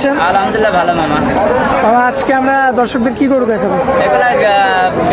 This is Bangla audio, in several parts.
আছেন? আলহামদুলিল্লাহ ভালো মামা। মামা আজকে আমরা দর্শকদের কি করে দেখাবো? এগুলা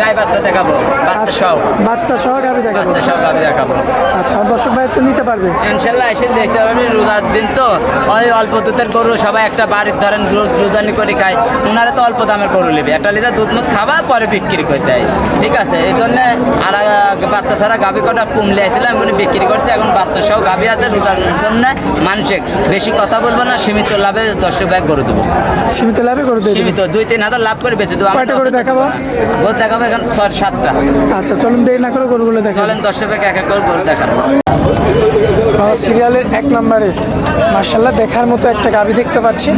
গাই বাচ্চা দেখাবো বাচ্চা সব বাচ্চা সহ গাবি দেখাবো? বাচ্চা সব গাভি দেখাবো। আচ্ছা দর্শক ভাই তো নিতে পারবে? ইনশাল্লাহ এসে দেখতে পারবেন রোজার দিন তো ওই অল্প দুধের গরু সবাই একটা বাড়ির ধরেন রোজানি করে খায়। ওনারা তো অল্প দামের গরু নেবে। একটা লিটার দুধ মুধ খাবা পরে বিক্রি করে দেয়। ঠিক আছে? এই জন্য আর বাচ্চা ছাড়া গাভি কটা কমলে আসছিলাম উনি বিক্রি করছে এখন বাচ্চা সহ গাভি আছে রোজার জন্য। মানুষের বেশি কথা বলব না সীমিত লাভে দশটা ব্যাগ গরু দেবো। সীমিত লাভে করে দেবো সীমিত দুই তিন হাজার লাভ করে বেঁচে দেবো। কয়টা করে দেখাবো? গরু দেখাবো এখন ছয় সাতটা। আচ্ছা চলুন দেরি না করে গরুগুলো দেখাবো চলেন দশটা ব্যাগ এক এক করে গরু দেখাবো। সিরিয়ালের এক নম্বরে। মার্শাল্লাহ দেখার মতো একটা গাবি দেখতে পাচ্ছি।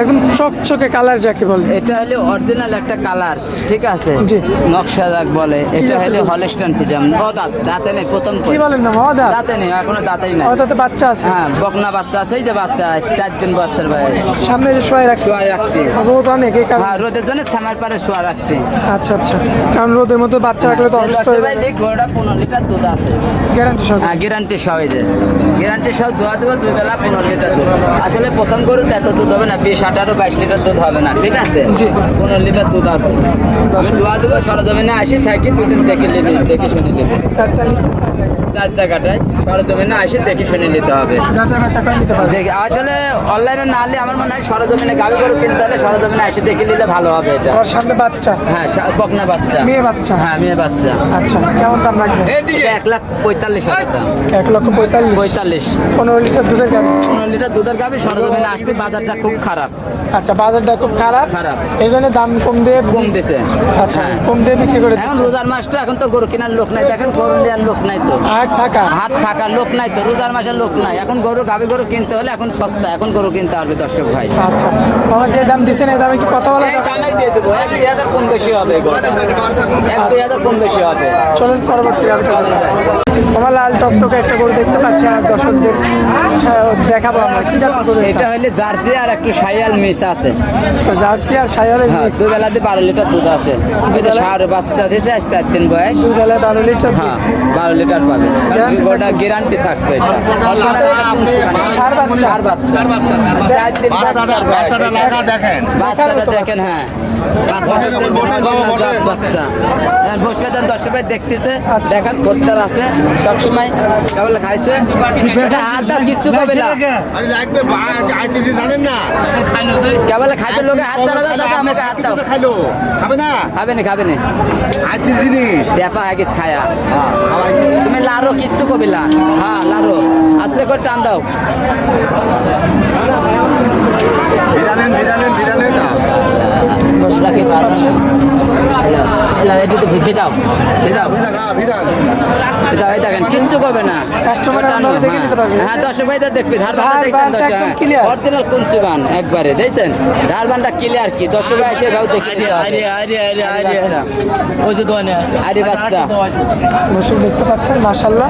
একদম চকচকে কালার যাকে বলে। এটা হলো অরিজিনাল একটা কালার ঠিক আছে? জি। নকশা দাগ বলে এটা হলে? হলস্টান ফিজাম ও দাঁত নেই প্রথম কি। বলেন না মাদা দাঁতে নেই এখনও দাঁতেই নাই। ওটাতে বাচ্চা আছে? হ্যাঁ বকনা বাচ্চা আছে এই যে বাচ্চা আছে, চার দিন বাচ্চার বয়স সামনে যে শোয়াই রাখছে? শোয়া রাখছি। রোদ অনেক এই কারণে। হ্যাঁ রোদের জন্য সামার পারে শোয়া রাখছি। আচ্ছা আচ্ছা। কারণ রোদের মধ্যে বাচ্চা রাখলে তো অসুস্থ হয়ে যাবে। গরুটা পনেরো লিটার দুধ আছে। গ্যারান্টি সহ। হ্যাঁ গ্যারান্টি সহ এই যে। গ্যারান্টি সহ ধোয়া দেবো দুই বেলা পনেরো লিটার দুধ। আসলে প্রথম গরুতে এত দুধ হবে না বিশ আঠারো বাইশ লিটার দুধ হবে না ঠিক আছে? পনেরো লিটার দুধ আছে। আমি ধোয়া দেবো সরজমিনে আসি থাকি দুদিন দেখে নেবে দেখে শুনে নেবে। চার জায়গাটায় সরজমিনে আসি দেখে শুনে নিতে হবে। করে দেখে আসলে অনলাইনে না আমার মনে হয় সরজমিনে গাড়ি গরু কিনতে হলে সরজমিনে এসে দেখে নিলে ভালো হবে এটা। ওর সামনে বাচ্চা? হ্যাঁ বকনা বাচ্চা। মেয়ে বাচ্চা? হ্যাঁ মেয়ে বাচ্চা। আচ্ছা কেমন দাম এটা এক লাখ পঁয়তাল্লিশ হাজার দাম। এক লক্ষ পঁয়তাল্লিশ পঁয়তাল্লিশ। পনেরো লিটার দুধের গাড়ি পনেরো লিটার দুধের গাবি সরজমিনে আসবে বাজারটা খুব খারাপ। আচ্ছা বাজারটা খুব খারাপ? খারাপ। এই জন্য দাম কম দিয়ে কম দিছে। আচ্ছা হ্যাঁ। কম দিয়ে বিক্রি করে এখন রোজার মাসটা এখন তো গরু কেনার লোক নাই দেখেন গরু নেওয়ার লোক নাই তো। হাট ফাঁকা হাট ফাঁকা লোক নাই তো রোজার মাসের লোক নাই। এখন গরু গাবি গরু কিনতে হলে এখন সস্তা এখন গরু কিনতে পারবে দর্শক ভাই। আচ্ছা বাবা যে দাম দিচ্ছেন এই দামে কি কথা বলা যাবে? দামেই দিয়ে দেবো এক দুই হাজার কম বেশি হবে। এক দুই হাজার কম বেশি হবে। চলুন পরবর্তী আমার লাল টকটকে একটা গরু দেখতে পাচ্ছি আর দর্শকদের দেখাবো আমরা। কি জাত গরু এটা? হলে জার্সি আর একটু সাইয়াল মিস আছে। আচ্ছা জার্সি আর সাইয়ালের হ্যাঁ মিক্স। দুই বেলাতে বারো লিটার দুধ আছে। এটা সার বাচ্চা দিয়েছে আজ চার দিন বয়স। দুই বেলায় বারো লিটার দুধ। হ্যাঁ বারো লিটার পাবে। গ্যারান্টি থাকবে? এটা। সার বাচ্চা। চার বাচ্চা বাচ্চাটা লাগা দেখেন। বাচ্চাটা দেখেন হ্যাঁ। হ্যাঁ, বসবে দেন দশ রুপায় দেখতেছে। আচ্ছা। দেখেন খোরদার আছে। সবসময় কেবল খাইছে। কিচ্ছু না। আরে লাগবে আইতে দিন জানেন না। কেবল খাইতে লোকে হাত চালা দাও দাদা আমাকে হাত দাও। খাইলো? খাবে না? খাবে না খাবে না। আইতে জিনিস। দেপা হাগিস খায়া। হ্যাঁ, তুমি লারো কিচ্ছু কবিলা হ্যাঁ লারো। আসলে করে টান দাও। ভিড়ালেন ভিড়ালেন ভিড়ালেন না। পাচ্ছেন এটি তো ভিজে যাও। কিচ্ছু করবে দেখে নিতে পারবে। হ্যাঁ দর্শক ভাইদের দেখবি ধার ধার বানটা দেখছেন বানটা একদম দর্শক clear। অরিজিনাল কুঞ্চিবান একবারে দেখছেন? ধার বানটা ক্লিয়ার কি? দর্শক ভাই এসে গাও দেখে নিতে হবে। আরে বাচ্চা। আরে বাচ্চা। দর্শক দেখতে পাচ্ছেন মাসাল্লাহ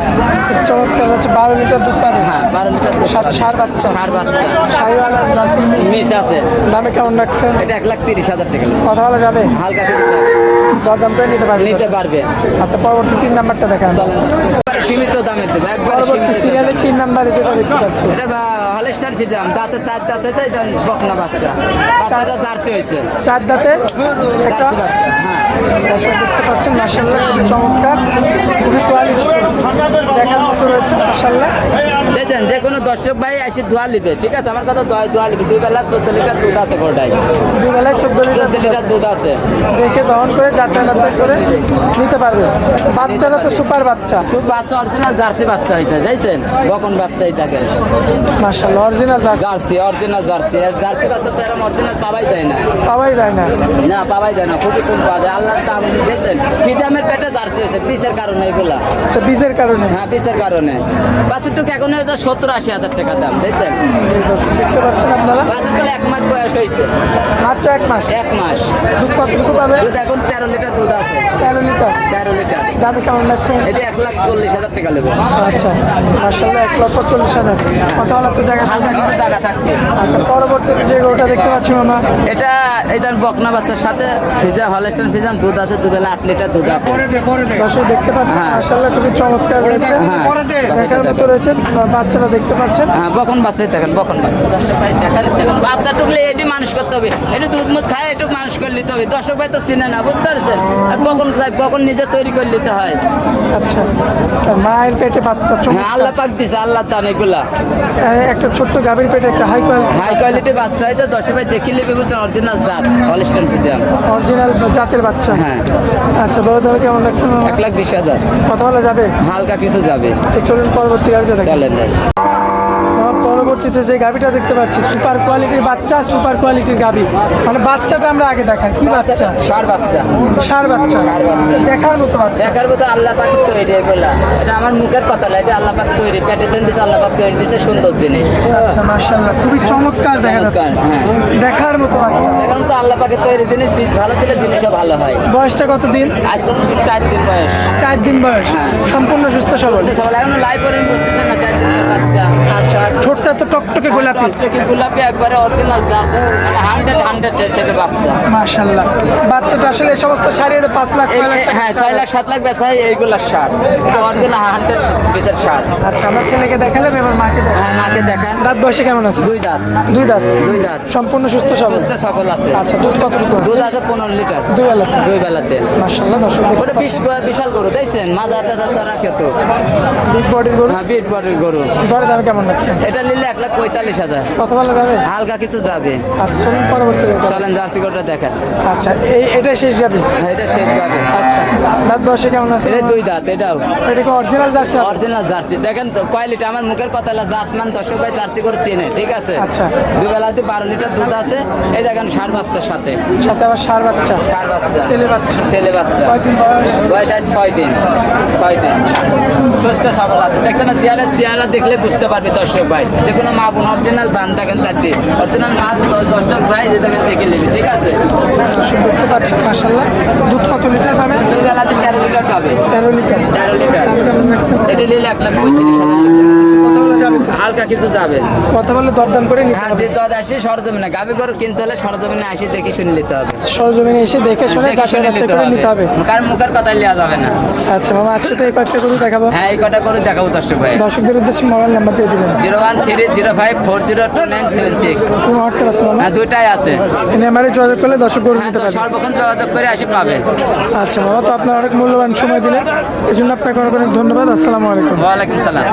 চমৎকার হচ্ছে বারো লিটার দুধ পাবে। হ্যাঁ বারো লিটার দুধ সার বাচ্চা। ষাঁড় বাচ্চা। সাইওয়ালা জার্সি মিস আছে। দামে কেমন রাখছেন? এটা এক লাখ তিরিশ হাজার টাকা। কথা বলা যাবে? হালকা দরদাম করে নিতে পারবে। নিতে পারবে। আচ্ছা পরবর্তী তিন নাম্বারটা দেখান। সীমিত দামে দেবে একবার পরবর্তী সিরিয়ালের তিন নম্বরে যেটা দেখতে পাচ্ছি এটা হলস্টার ফিজাম দাঁতে চার দাঁত হয়েছে বকনা বাচ্চা। চার জার্সি হয়েছে। চার দাঁতে? একটা হ্যাঁ। দর্শক দেখতে পাচ্ছেন মাসাল্লাহ খুবই চমৎকার খুবই কোয়ালিটি দেখার মতো রয়েছে মাসাল্লাহ দেখছেন যে কোনো দর্শক ভাই এসে ধোয়া লিবে ঠিক আছে? আমার কথা দোয়া ধোয়া লিবে। দুই বেলা চোদ্দ লিটার দুধ আছে গোটাই দুই বেলায় চোদ্দ লিটার লিটার দুধ আছে। দেখে দহন করে যাচাই বাছাই করে নিতে পারবে। বাচ্চারা তো সুপার বাচ্চা। বাচ্চা অরিজিনাল জার্সি বাচ্চা হয়েছে দেখছেন? বকন বাচ্চাই থাকে মাসাল্লাহ original jersey. Jersey original jersey. Jersey বাচ্চা তো এরকম অরিজিনাল পাওয়াই যায় না। পাওয়াই যায় না। না পাওয়াই যায় না খুবই কম পাওয়া যায়। আল্লাহর দাম দেখছেন? ফিজামের পেটে জার্সি হয়েছে পিসের কারণে এগুলা। আচ্ছা কারণে? হ্যাঁ পিসের কারণে। বাছুরটুকু এখন হয়তো সত্তর আশি হাজার টাকা দাম দেখছেন? দেখতে পাচ্ছেন আপনারা? বাছুরটা এক মাস বয়স হয়েছে। মাত্র এক মাস? এক মাস। দুধ কতটুকু পাবে? দুধ এখন তেরো লিটার দুধ আছে। তেরো লিটার? তেরো লিটার। দামে কেমন লাগছে এটা এক লাখ চল্লিশ হাজার টাকা নেব। আচ্ছা এক লক্ষ চল্লিশ হাজার। তো জায়গা হালকা কিছু টাকা থাকবে আচ্ছা পরবর্তীতে যে গরুটা দেখতে পাচ্ছি মামা এটা এটা বকনা বাচ্চার সাথে ফিজা হলস্টেন ফিজান দুধ আছে দুবেলা আট লিটার দুধ আছে। দর্শক দেখতে পাচ্ছেন হ্যাঁ। মার্শাল্লাহ খুবই চমৎকার রয়েছে। দেখার মতো রয়েছে বাচ্চারা দেখতে পাচ্ছেন। হ্যাঁ বকন বাচ্চাই দেখেন বকন বাচ্চা। টুকলে এটি মানুষ করতে হবে। একটু দুধ মুধ খায় একটু মানুষ করে নিতে হবে। দর্শক ভাই তো চিনে না বুঝতে পারছেন? আর বকন বকন নিজে তৈরি করে নিতে হয়। আচ্ছা মায়ের পেটে বাচ্চা হ্যাঁ চমৎকার। আল্লাহ পাক দিছে আল্লাহ তান এগুলা একটা ছোট্ট গাভীর পেটে একটা হাই কোয়ালিটি হাই কোয়ালিটি বাচ্চা হয়েছে দর্শক ভাই দেখিলে বুঝছেন অরিজিনাল জাত। হলস্টেন অরিজিনাল জাতের বাচ্চা। হ্যাঁ আচ্ছা বলো তাহলে কেমন লাগছে এক লাখ বিশ হাজার। কত বলা যাবে? হালকা কিছু যাবে। তো চলুন পরবর্তী আর চলেন। পরবর্তীতে যে গাভীটা দেখতে পাচ্ছি সুপার কোয়ালিটির বাচ্চা সুপার কোয়ালিটির গাভী। মানে বাচ্চাটা আমরা আগে দেখাই। কি বাচ্চা? সার বাচ্চা। সার বাচ্চা। দেখার মতো বাচ্চা। দেখার মতো আল্লাহ পাক তৈরি এগুলা এটা আমার মুখের কথা না এটা আল্লাহ পাক তৈরি পেটে দেন দিছে আল্লাহ পাক তৈরি দিছে সুন্দর জিনিস। আচ্ছা মার্শাল্লাহ খুবই চমৎকার দেখা যাচ্ছে। হ্যাঁ। দেখার মতো বাচ্চা। দেখার মতো আল্লাহ পাকে তৈরি জিনিস বীজ ভালো দিলে জিনিসও ভালো হয়। বয়সটা কত দিন? আজ চার দিন বয়স। চার দিন বয়স। হ্যাঁ। সম্পূর্ণ সুস্থ সবল। সবাই এখন লাইভ করে বুঝতেছে না চার দিনের বাচ্চা। আচ্ছা ঠোঁটটা তো টকটকে গোলাপি। প্রত্যেকে গোলাপি একবারে অরিজিনাল জাত মানে হান্ড্রেড হান্ড্রেড সেটা বাচ্চা। মার্শাল্লাহ বাচ্চাটা আসলে এই সমস্ত তো পাঁচ লাখ ছয় লাখ হ্যাঁ ছয় লাখ সাত লাখ বেচা হয় এইগুলার সার অরিজিনাল হান্ড্রেড পিসের সার আচ্ছা আমার ছেলেকে দেখালাম এবার মাকে হ্যাঁ মাকে দেখান। দাঁত বয়সে কেমন আছে? দুই দাঁত। দুই দাঁত? দুই দাঁত। সম্পূর্ণ সুস্থ সবল? সুস্থ সকল আছে। আচ্ছা দুধ কতটুকু দুধ আছে পনেরো লিটার। দুই বেলাতে। দুই বেলাতে। মার্শাল্লাহ দর্শক ওটা বিশ বিশাল গরু দেখছেন? মাজা টাজা চড়া খেত। বিগ বডির গরু? হ্যাঁ বিট বাড়ির গরু। দরে দাম কেমন লাগছে? এটা নিলে এক লাখ পঁয়তাল্লিশ হাজার। কত ভালো যাবে? হালকা কিছু যাবে। আচ্ছা চলুন পরবর্তী চলেন জার্সি দেখেন। আচ্ছা এই এটাই শেষ যাবে হ্যাঁ, এটা শেষ যাবে আচ্ছা দাঁত বয়সে কেমন আছে? এটা দুই দাঁত এটাও। এটা কি অরিজিনাল জার্সি অরিজিনাল জার্সি। দেখেন তো কয় লিটার? আমার মুখের কথা হলো জাত মান ভাই জার্সি করে চিনে ঠিক আছে? আচ্ছা। দুবেলাতে বারো লিটার দুধ আছে। এই দেখেন সার বাচ্চার সাথে। সাথে আবার সার বাচ্চা। সার বাচ্চা। ছেলে বাচ্চা। ছেলে বাচ্চা। কয়দিন বয়স? বয়স আজ ছয় দিন। ছয় দিন। সুস্থ সবল আছে। দেখছেন চেয়ারা দেখলে বুঝতে পারবে দর্শক ভাই। যে কোনো মা বোন অরিজিনাল বান দেখেন চারটি। অরিজিনাল মাছ দশ দশটা প্রায় যে দেখেন দেখে নেবে ঠিক আছে? দেখতে দুধ কত লিটার পাবে? দুই বেলাতে তেরো লিটার পাবে তেরো লিটার। তেরো লিটার। এটা নিলে এক লাখ পঁয়ত্রিশ হাজার? হালকা কিছু যাবে। কথা বলে দরদাম করে হ্যাঁ দিতে আসি সরজমিনে। গাবি গরু কিনতে হলে সরজমিনে আসি দেখে শুনে নিতে হবে। সরজমিনে এসে দেখে শুনে করে নিতে হবে। কার মুখের কথা নেওয়া যাবে না। আচ্ছা মামা আজকে তো এই কয়েকটা গরু দেখাবো। হ্যাঁ এই কটা করে দেখাবো দর্শক ভাই। দর্শকদের উদ্দেশ্যে মোবাইল নাম্বার দিয়ে দিবেন। Zero one three zero five four zero two nine seven six. কোনো হোয়াটসঅ্যাপ আছে মামা? হ্যাঁ দুইটাই আছে। এই নাম্বারে যোগাযোগ করলে দর্শক গরু হ্যাঁ নিতে পারবে। সর্বক্ষণ যোগাযোগ করে আসি পাবে। আচ্ছা মামা তো আপনার অনেক মূল্যবান সময় দিলেন। এই জন্য আপনাকে অনেক অনেক ধন্যবাদ। আসসালামু আলাইকুম। ওয়ালাইকুম সালাম।